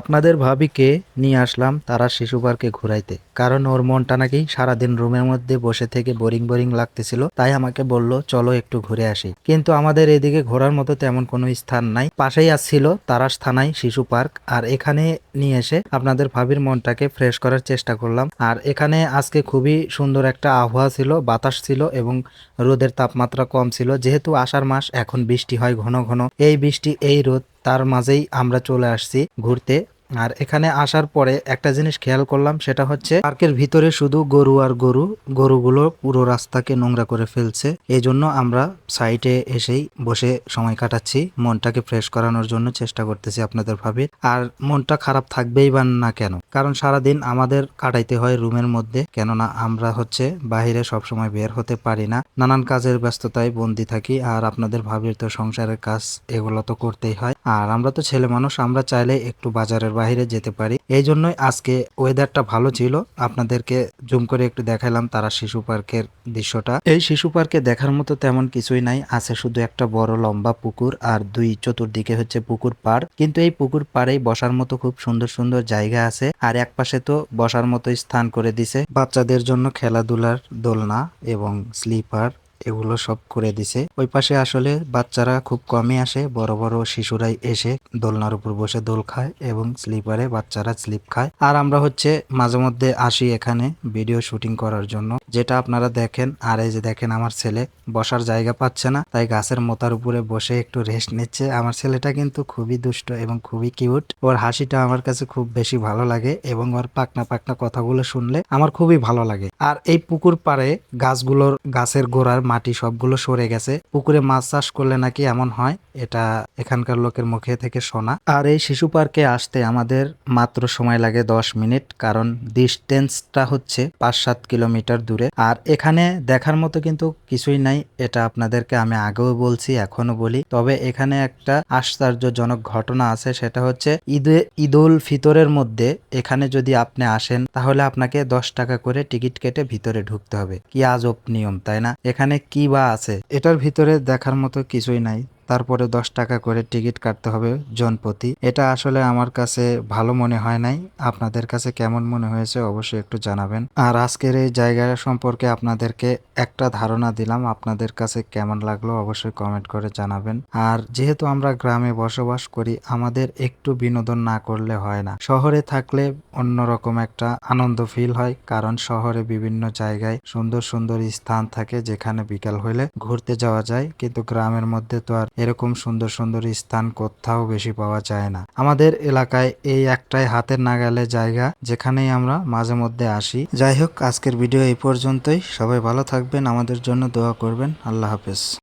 আপনাদের ভাবিকে নিয়ে আসলাম তারা শিশু পার্কে ঘুরাইতে। কারণ ওর মনটা নাকি সারাদিন রুমের মধ্যে বসে থেকে বোরিং বোরিং লাগতেছিল, তাই আমাকে বলল, চলো একটু ঘুরে আসি। কিন্তু আমাদের এদিকে ঘোরার মতো তেমন কোনো স্থান নাই। পাশেই আসছিল তারাস থানায় শিশু পার্ক, আর এখানে নিয়ে এসে আপনাদের ভাবির মনটাকে ফ্রেশ করার চেষ্টা করলাম। আর এখানে আজকে খুবই সুন্দর একটা আবহাওয়া ছিল, বাতাস ছিল এবং রোদের তাপমাত্রা কম ছিল। যেহেতু আষাঢ় মাস, এখন বৃষ্টি হয় ঘন ঘন। এই বৃষ্টি, এই রোদ তার মাঝেই আমরা চলে আসছি ঘুরতে। আর এখানে আসার পরে একটা জিনিস খেয়াল করলাম, সেটা হচ্ছে পার্কের ভিতরে শুধু গরু আর গরু, গরুগুলো পুরো রাস্তাকে নোংরা করে ফেলছে। এই জন্য আমরা সাইডে এসেই বসে সময় কাটাচ্ছি, মনটাকে ফ্রেশ করানোর জন্য চেষ্টা করতেছি আপনাদের ভাবে। আর মনটা খারাপ থাকবেই বা না কেন? কারণ সারাদিন আমাদের কাটাইতে হয় রুমের মধ্যে, কেননা আমরা হচ্ছে বাইরে সবসময় বের হতে পারি না। নানান কাজের ব্যস্ততায় বন্দি থাকি, আর আপনাদের ভাবির তো সংসারের কাজ এগুলো তো করতেই হয়। আর আমরা তো ছেলে মানুষ, আমরা চাইলে একটু বাজারের বাইরে যেতে পারি। এই জন্যই আজকে ওয়েদারটা ভালো ছিল। আপনাদেরকে জুম করে একটু দেখালাম তারা শিশু পার্কের দৃশ্যটা। এই শিশু পার্কে দেখার মতো তেমন কিছুই নাই। আছে শুধু একটা বড় লম্বা পুকুর আর দুই চতুর্দিকে হচ্ছে পুকুর পাড়। কিন্তু এই পুকুর পাড়েই বসার মতো খুব সুন্দর সুন্দর জায়গা আছে আর এক পাশে তো বসার মতো স্থান করে দিছে। বাচ্চাদের জন্য খেলাধুলার দোলনা এবং স্লিপার এগুলো সব করে দিছে। ওই পাশে আসলে বাচ্চারা খুব কমই আসে, বড় বড় শিশুরাই এসে দোলনার উপর বসে দোল খায় এবং স্লিপারে বাচ্চারা স্লিপ খায়। আর আমরা হচ্ছে মাঝে মধ্যে আসি এখানে ভিডিও শুটিং করার জন্য। যেটা আপনারা দেখেন, আর এই যে দেখেন আমার ছেলে বসার জায়গা পাচ্ছে না, তাই গাছের মোতার উপরে বসে একটু রেস্ট নিচ্ছে। আমার ছেলেটা কিন্তু খুবই দুষ্ট এবং খুবই কিউট ওর হাসিটা আমার কাছে খুব বেশি ভালো লাগে এবং ওর পাকনা পাকনা কথাগুলো শুনলে আমার খুবই ভালো লাগে। আর এই পুকুর পাড়ে গাছগুলোর গাছের গোড়ার মাটি সবগুলো সরে গেছে। পুকুরে মাছ চাষ করলে নাকি এমন হয়? এটা এখানকার লোকের মুখে থেকে শোনা। আর এই শিশু পার্কে আসতে আমাদের মাত্র সময় লাগে দশ মিনিট, কারণ ডিস্টেন্সটা হচ্ছে পাঁচ সাত কিলোমিটার দূরে। আর এখানে দেখার মতো কিন্তু কিছুই নাই, এটা আপনাদেরকে আমি আগেও বলছি এখনও বলি। তবে এখানে একটা আশ্চর্যজনক ঘটনা আছে, সেটা হচ্ছে ঈদে, ঈদুল ফিতরের মধ্যে এখানে যদি আপনি আসেন, তাহলে আপনাকে দশ টাকা করে টিকিট কেটে ভিতরে ঢুকতে হবে। কি আজব নিয়ম, তাই না? কি বা আছে এটার ভিতরে দেখার মতো কিছুই নাই। তারপরে দশ টাকা করে টিকিট কাটতে হবে জনপ্রতি এটা আসলে আমার কাছে ভালো মনে হয় নাই। আপনাদের কাছে কেমন মনে হয়েছে অবশ্যই একটু জানাবেন। আর আজকের এই জায়গা সম্পর্কে আপনাদেরকে একটা ধারণা দিলাম। আপনাদের কাছে কেমন লাগল অবশ্যই কমেন্ট করে জানাবেন। আর যেহেতু আমরা গ্রামে বসবাস করি, আমাদের একটু বিনোদন না করলে হয় না। শহরে থাকলে অন্যরকম একটা আনন্দ ফিল হয়, কারণ শহরে বিভিন্ন জায়গায় সুন্দর সুন্দর স্থান থাকে যেখানে বিকাল হলে ঘুরতে যাওয়া যায়। কিন্তু গ্রামের মধ্যে তো আর এরকম সুন্দর সুন্দর স্থান কোথাও বেশি পাওয়া যায় না। আমাদের এলাকায় এই একটাই হাতের নাগালে জায়গা যেখানেই আমরা মাঝে মধ্যে আসি। যাই হোক, আজকের ভিডিও এই পর্যন্তই। সবাই ভালো থাকবেন, আমাদের জন্য দোয়া করবেন। আল্লাহ হাফেজ।